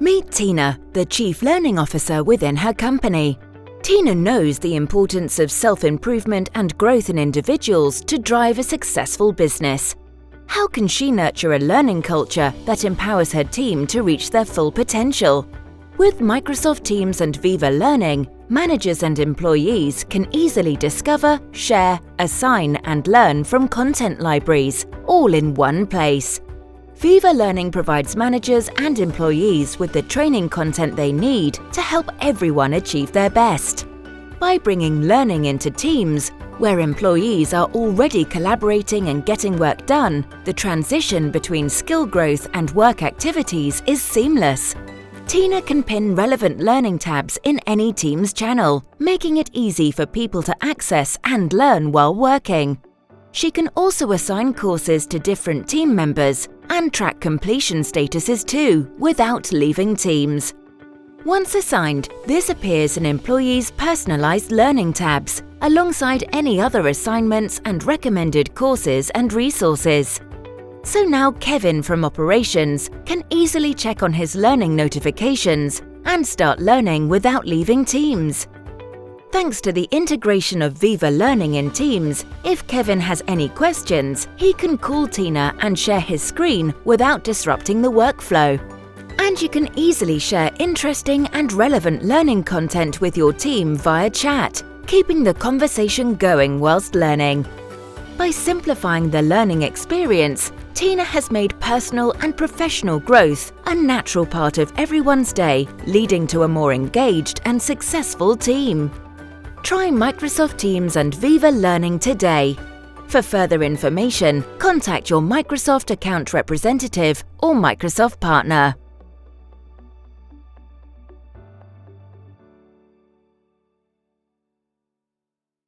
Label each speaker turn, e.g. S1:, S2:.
S1: Meet Tina, the Chief Learning Officer within her company. Tina knows the importance of self improvement and growth in individuals to drive a successful business. How can she nurture a learning culture that empowers her team to reach their full potential? With Microsoft Teams and Viva Learning, managers and employees can easily discover, share, assign, and learn from content libraries, all in one place. Viva Learning provides managers and employees with the training content they need to help everyone achieve their best. By bringing learning into teams, where employees are already collaborating and getting work done, the transition between skill growth and work activities is seamless. Tina can pin relevant learning tabs in any Teams channel, making it easy for people to access and learn while working. She can also assign courses to different team members and track completion statuses too, without leaving Teams. Once assigned, this appears in employees' personalized learning tabs, alongside any other assignments and recommended courses and resources. So now Kevin from Operations can easily check on his learning notifications and start learning without leaving Teams. Thanks to the integration of Viva Learning in Teams, if Kevin has any questions, he can call Tina and share his screen without disrupting the workflow. And you can easily share interesting and relevant learning content with your team via chat, keeping the conversation going whilst learning. By simplifying the learning experience, Tina has made personal and professional growth a natural part of everyone's day, leading to a more engaged and successful team. Try Microsoft Teams and Viva Learning today. For further information, contact your Microsoft account representative or Microsoft partner.